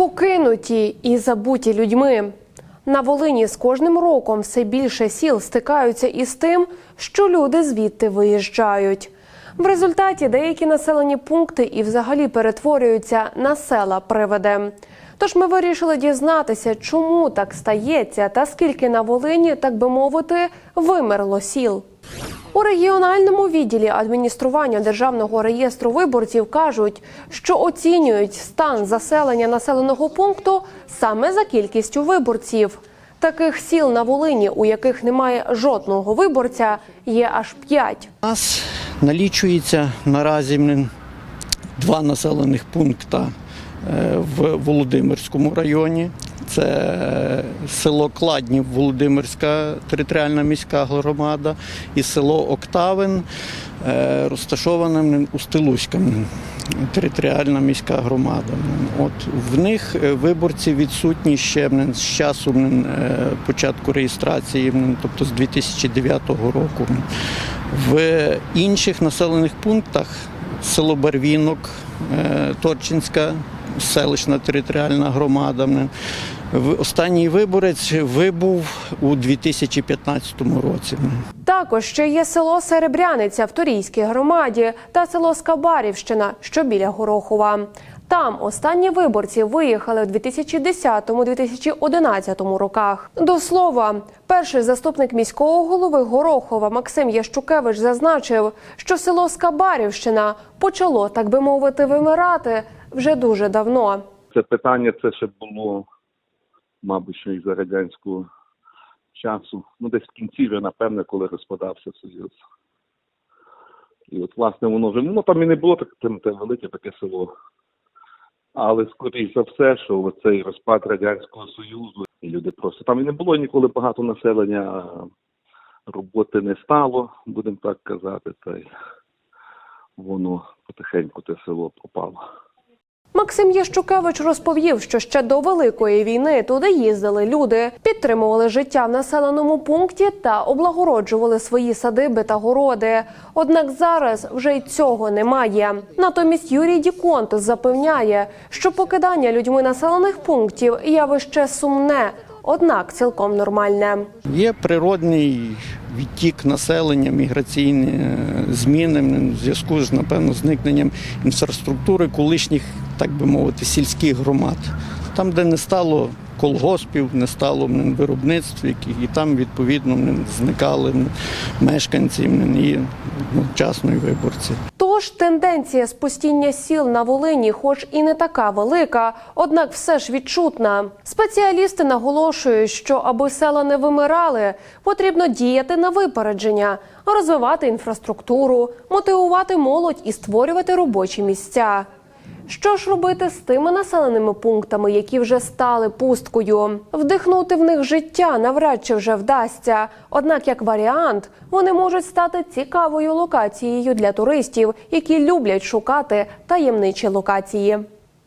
Покинуті і забуті людьми. На Волині з кожним роком все більше сіл стикаються із тим, що люди звідти виїжджають. В результаті деякі населені пункти і взагалі перетворюються на села привиди. Тож ми вирішили дізнатися, чому так стається та скільки на Волині, так би мовити, вимерло сіл. У регіональному відділі адміністрування державного реєстру виборців кажуть, що оцінюють стан заселення населеного пункту саме за кількістю виборців. Таких сіл на Волині, у яких немає жодного виборця, є аж п'ять. У нас налічується наразі два населених пункти е, в Володимирському районі. Це село Кладнів, Володимирська територіальна міська громада, і село Октавин, е, розташоване у Стилуська територіальна міська громада. От в них е, виборці відсутні ще з часу е, початку реєстрації, тобто з 2009 року. В інших населених пунктах село Барвінок, Торчинська селищна територіальна громада. В- Останній виборець вибув у 2015 році. Також ще є село Серебряниця в Турійській громаді та село Скабарівщина, що біля Горохова. Там останні виборці виїхали в 2010-2011 роках. До слова, перший заступник міського голови Горохова Максим Ящукевич зазначив, що село Скабарівщина почало, так би мовити, вимирати вже дуже давно. Це питання це ще було, мабуть, ще і за радянського часу. Ну, десь в кінці вже, напевне, коли розпадався Союз. І от, власне, воно вже, ну там і не було таке те велике таке село. Але скоріш за все, що оцей розпад Радянського Союзу, і люди просто там і не було ніколи багато населення, роботи не стало, будемо так казати, та й воно потихеньку те село пропало. Максим Ящукевич розповів, що ще до великої війни туди їздили люди, підтримували життя в населеному пункті та облагороджували свої садиби та городи. Однак зараз вже й цього немає. Натомість Юрій Діконт запевняє, що покидання людьми населених пунктів явище сумне, однак цілком нормальне. Є природний відтік населення, міграційні е, зміни в зв'язку з напевно зникненням інфраструктури колишніх, так би мовити, сільських громад. Там, де не стало колгоспів, не стало виробництв, і там відповідно зникали мешканці і ну, і виборці. Тож тенденція спустіння сіл на Волині, хоч і не така велика, однак все ж відчутна. Спеціалісти наголошують, що аби села не вимирали, потрібно діяти на випередження, розвивати інфраструктуру, мотивувати молодь і створювати робочі місця. Що ж робити з тими населеними пунктами, які вже стали пусткою? Вдихнути в них життя навряд чи вже вдасться. Однак, як варіант, вони можуть стати цікавою локацією для туристів, які люблять шукати таємничі локації.